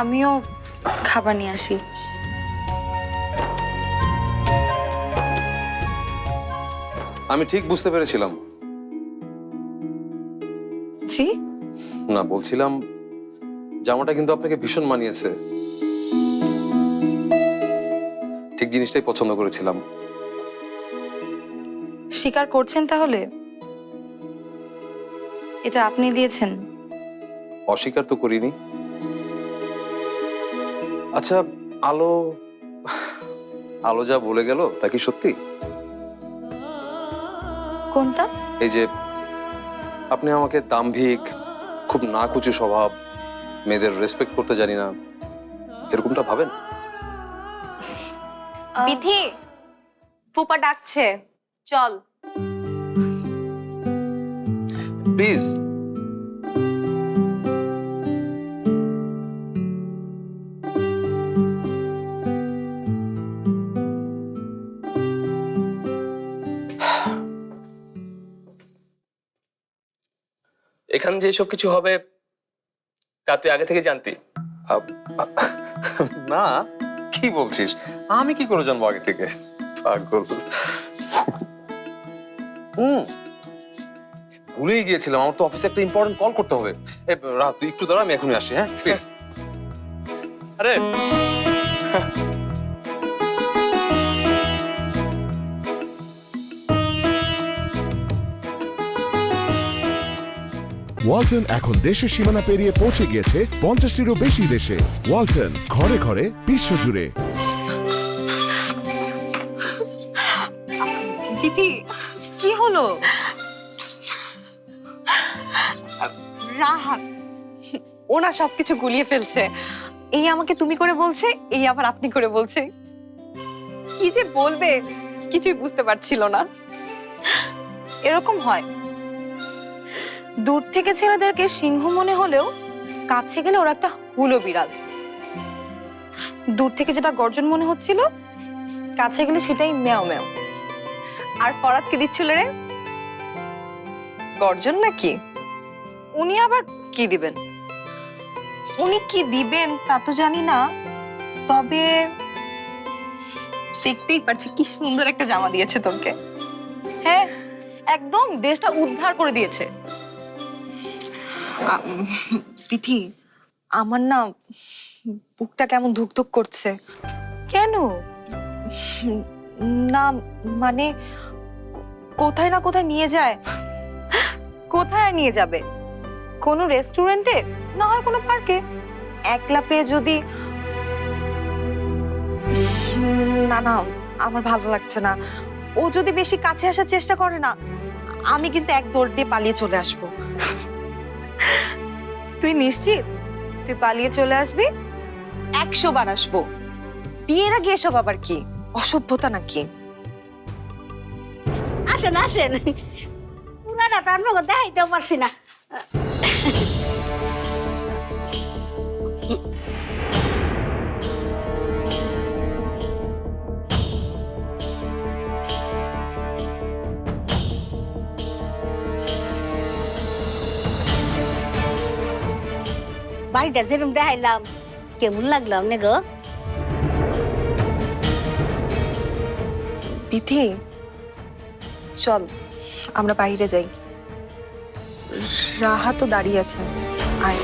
আমিও খাবার নিয়ে আসি। আমি ঠিক বুঝতে পেরেছিলাম। জি? না বলছিলাম জামাটা কিন্তু আপনাকে ভীষণ মানিয়েছে। ঠিক জিনিসটাই পছন্দ করেছিলাম। স্বীকার করছেন তাহলে? এটা আপনি দিয়েছেন। অস্বীকার তো করিনি। আচ্ছা আলো আলো যা বলে গেল তা কি সত্যি? কোনটা? এই যে আপনি আমাকে দাম্ভিক খুব নাকুচু স্বভাব মেয়েদের রেসপেক্ট করতে জানি না এরকমটা ভাবেন? বিধি ফুপা ডাকছে চল। প্লিজ এখানে যে সব কিছু হবে তা তুই আগে থেকে জানতি। না কি বলছিস? আমি কি করে জানব আগে থেকে? পাগল। হুম ভুলেই গিয়েছিলাম। আমার তো অফিসে একটা ইম্পর্টেন্ট কল করতে হবে। রাত তুই একটু দাঁড়া আমি এখনই আসি হ্যাঁ? প্লিজ আরে ওয়ালটন এখন দেশের সীমানা পেরিয়ে পৌঁছে গিয়েছে পঞ্চাশটিরও বেশি দেশে। ওয়ালটন, ঘরে ঘরে বিশ্বজুড়ে বিধি কি হলো? রাহাত, ওনা সবকিছু গুলিয়ে ফেলছে। এই আমাকে তুমি করে বলছে, এই আবার আপনি করে বলছে। কি যে বলবে, কিছুই বুঝতে পারছিল না। এরকম হয়। দূর থেকে ছেলেদেরকে সিংহ মনে হলেও কাছে গেলে ওরা একটা হুলো বিড়াল। দূর থেকে যেটা গর্জন মনে হচ্ছিল কাছে গেলে সেটাই ম্যাও ম্যাও। আর ফরাতকে দিচ্ছিল রে? গর্জন নাকি? উনি আবার কি দিবেন? উনি কি দিবেন তা তো জানি না তবে দেখতেই পারছি কি সুন্দর একটা জামা দিয়েছে তোকে। হ্যাঁ একদম দেশটা উদ্ধার করে দিয়েছে। বিধি আমার না বুকটা কেমন ধুকধুক করছে। কেন? না মানে কোথায় না কোথায় নিয়ে যায়। কোথায় নিয়ে যাবে? কোনো রেস্টুরেন্টে? না হয় কোনো পার্কে? একলা পেয়ে যদি না না আমার ভালো লাগছে না। ও যদি বেশি কাছে আসার চেষ্টা করে না আমি কিন্তু এক দৌড় দিয়ে পালিয়ে চলে আসব। তুই নিশ্চিত? তুই পালিয়ে চলে আসবি? একশো বার আসব। বিয়ের আগে এসব আবার কি? অসভ্যতা নাকি? আসেন আসেন। পুরাটা তার নগদ দেখাইতেও পারছি না। বাড়িটা যেরকম দেখাইলাম কেমন লাগল আপনি গো বিথি, চল, আমরা বাইরে যাই। রাহা তো দাঁড়িয়ে আছে। আয়।